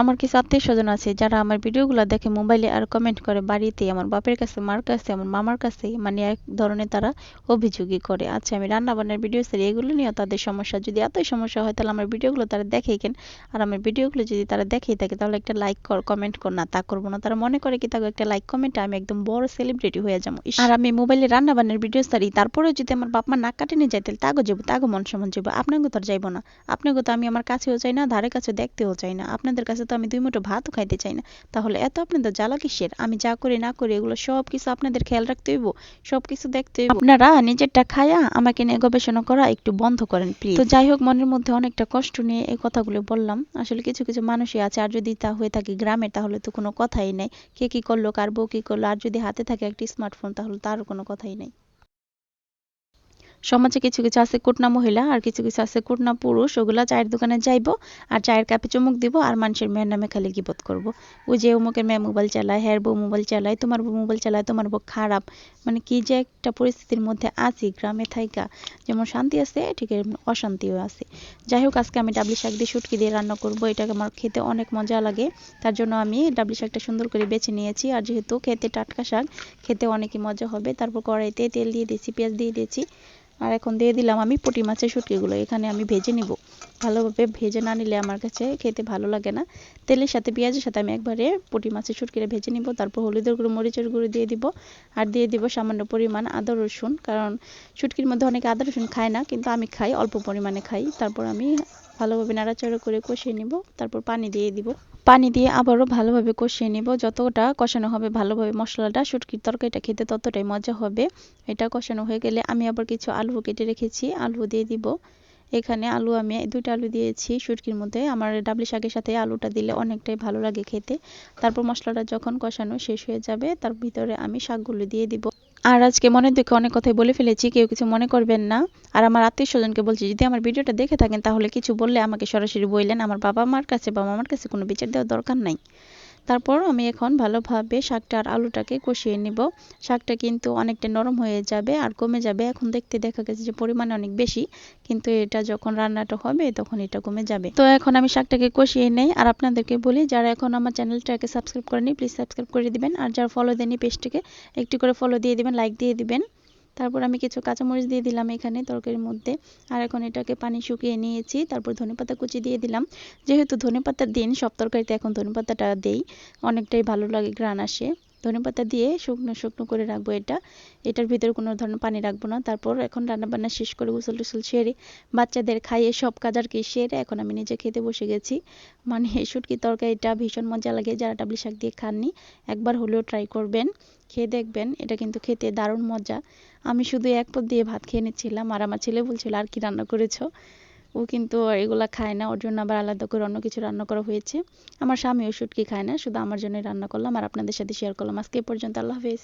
আমার কিছু আত্মীয় স্বজন আছে যারা আমার ভিডিওগুলো দেখে মোবাইলে আর কমেন্ট করে বাড়িতে, আমার বাপের কাছে, মার কাছে, আমার মামার কাছে মানে এক ধরনের তারা অভিযোগই করে। আচ্ছা আমি রান্না বান্নার ভিডিও সারি এগুলো নিয়েও তাদের সমস্যা, যদি এতই সমস্যা হয় তাহলে আমার ভিডিওগুলো তারা দেখেই কেন? আর আমার ভিডিওগুলো যদি তারা দেখেই থাকে তাহলে একটা লাইক কর কমেন্ট কর। না, তা করব না। তারা মনে করে কি তাকে একটা লাইক কমেন্টে আমি একদম বড় সেলিব্রিটি হয়ে যাব। আর আমি মোবাইলে রান্না বান্নার ভিডিও সারি তারপরেও যদি আমার বাপ মা নাক নিয়ে যায় তাহলে তাগো যাব তাগো মন সমান যাব। আপনাকে তো আর যাইবো না। আপনাকে তো আমি আমার কাছেও চাই না, ধারে কাছে দেখতেও চাই না। আপনাদের কাছে তো আমি দুই মুঠো ভাতও খাইতে চাই না। তাহলে এত আপনাদের জ্বালা কিসের? আমি যা করি না করি, এগুলো সব কিছু আপনাদের খেয়াল রাখতে হইব সব কিছু দেখতে হইব। আপনারা নিজেরটা খায়া আমাকে নিয়ে গবেষণা করা একটু বন্ধ করেন প্লিজ তো যাই হোক, মনের মধ্যে অনেকটা কষ্ট নিয়ে এই কথাগুলো বললাম। আসলে কিছু কিছু মানুষই আছে, আর যদি তা হয়ে থাকে গ্রামে তাহলে তো কোনো কথাই নেই। কে কি করল, কার বউ কি করল, আর যদি হাতে থাকে একটি স্মার্টফোন তাহলে তারও কোনো কথাই নেই। সমাজে কিছু কিছু আছে কুটনা মহিলা আর কিছু কিছু আছে কুটনা পুরুষ, ওগুলা চায়ের দোকানে যাইব আর চায়ের কাপে চুমুক দিব আর মানুষের মেয়ের নামে খালি গিবত করব। ওই যে অমুকের মেয়ে মোবাইল চালায়, হ্যার বউ মোবাইল চালায়, তোমার বউ মোবাইল চালায়, তোমার বউ খারাপ। মানে কি যে একটা পরিস্থিতির মধ্যে আছি গ্রামে থাইকা। যেমন শান্তি আছে, ঠিক অশান্তিও আছে। যাই হোক, আজকে আমি ডাবলি শাক দিয়ে শুটকি দিয়ে রান্না করব, এটাকে আমার খেতে অনেক মজা লাগে। তার জন্য আমি ডাবলি শাকটা সুন্দর করে বেছে নিয়েছি। আর যেহেতু খেতে টাটকা শাক, খেতে অনেকই মজা হবে। তারপর কড়াইতে তেল দিয়ে দিয়েছি, পেঁয়াজ দিয়ে দিয়েছি। আর এখন দিয়ে দিলাম আমি পুঁটি মাছের শুটকিগুলো এখানে আমি ভেজে নিব। ভালোভাবে ভেজে না নিলে আমার কাছে খেতে ভালো লাগে না। তেলের সাথে পেঁয়াজের সাথে আমি একবারে পুঁটি মাছের শুটকিটা ভেজে নিব, তারপর হলুদের গুঁড়ো, মরিচের গুঁড়ো দিয়ে দিব আর দিয়ে দিব সামান্য পরিমাণ আদা, রসুন। কারণ শুটকির মধ্যে অনেকে আদা, রসুন খায় না, কিন্তু আমি খাই, অল্প পরিমাণে খাই। তারপর আমি ভালোভাবে নাড়াচাড়া করে কষিয়ে নিব, তারপর পানি দিয়ে দিব। পানি দিয়ে আবারও ভালোভাবে কষিয়ে নিব। যতটা কষানো হবে ভালোভাবে মশলাটা, শুটকির তরকারিটা খেতে ততটাই মজা হবে। এটা কষানো হয়ে গেলে আমি আবার কিছু আলু কেটে রেখেছি, আলু দিয়ে দিব। এখানে আলু আমি দুইটা আলু দিয়েছি শুটকির মধ্যে। আমার ডাবলি শাকের সাথে আলুটা দিলে অনেকটাই ভালো লাগে খেতে। তারপর মশলাটা যখন কষানো শেষ হয়ে যাবে, তার ভিতরে আমি শাকগুলো দিয়ে দিব। আর আজকে মনের দুঃখে অনেক কথাই বলে ফেলেছি, কেউ কিছু মনে করবেন না। আর আমার আত্মীয় স্বজনকে বলছি, যদি আমার ভিডিওটা দেখে থাকেন, তাহলে কিছু বললে আমাকে সরাসরি বললেন আমার বাবা মার কাছে বা মামার কাছে কোনো বিচার দেওয়ার দরকার নাই। তারপর আমি এখন ভালোভাবে শাকটা আর আলুটাকে কষিয়ে নিব। শাকটা কিন্তু অনেকটা নরম হয়ে যাবে আর কমে যাবে। এখন দেখতে দেখা গেছে যে পরিমাণ অনেক বেশি, কিন্তু এটা যখন রান্নাটা হবে তখন এটা কমে যাবে। তো এখন আমি শাকটাকে কষিয়ে নেই আর আপনাদেরকে বলি, যারা এখন আমার চ্যানেলটাকে সাবস্ক্রাইব করেনি প্লিজ সাবস্ক্রাইব করে দিবেন। আর যারা ফলো দেননি পেজটিকে একটু করে ফলো দিয়ে দিবেন লাইক দিয়ে দিবেন। তারপর আমি কিছু কাঁচামরিচ দিয়ে দিলাম এখানে তরকারির মধ্যে। আর এখন এটাকে পানি শুকিয়ে নিয়েছি, তারপর ধনেপাতা কুচি দিয়ে দিলাম। যেহেতু ধনেপাতার দিন, সব তরকারিতে এখন ধনেপাতাটা দেই, অনেকটাই ভালো লাগে, ঘ্রাণ আসে। ধনেপাতা দিয়ে শুকনো শুকনো করে রাখব এটা। এটার ভিতরে কোনো ধরনের পানি রাখব না। তারপর এখন রান্নাবান্না শেষ করে গোসল টুসল সেরে বাচ্চাদের খাইয়ে সব কাজ আর কি সেরে এখন আমি নিজে খেতে বসে গেছি। মানে শুটকি তরকারিটা ভীষণ মজা লাগে। যারা ডাবলি শাক দিয়ে খাননি, একবার হলেও ট্রাই করবেন। খেয়ে দেখবেন, এটা কিন্তু খেতে দারুণ মজা। আমি শুধু এক পদ দিয়ে ভাত খেয়ে নিচ্ছিলাম আর আমার ছেলে বলছিল, আর কি রান্না করেছ? ও কিন্তু এগুলা খায় না, ওর জন্য আবার আলাদা করে অন্য কিছু রান্না করা হয়েছে। আমার স্বামী স্বামীও শুটকি খায় না, শুধু আমার জন্যই রান্না করলাম আর আপনাদের সাথে শেয়ার করলাম। আজকে পর্যন্ত, আল্লাহ হাফেজ।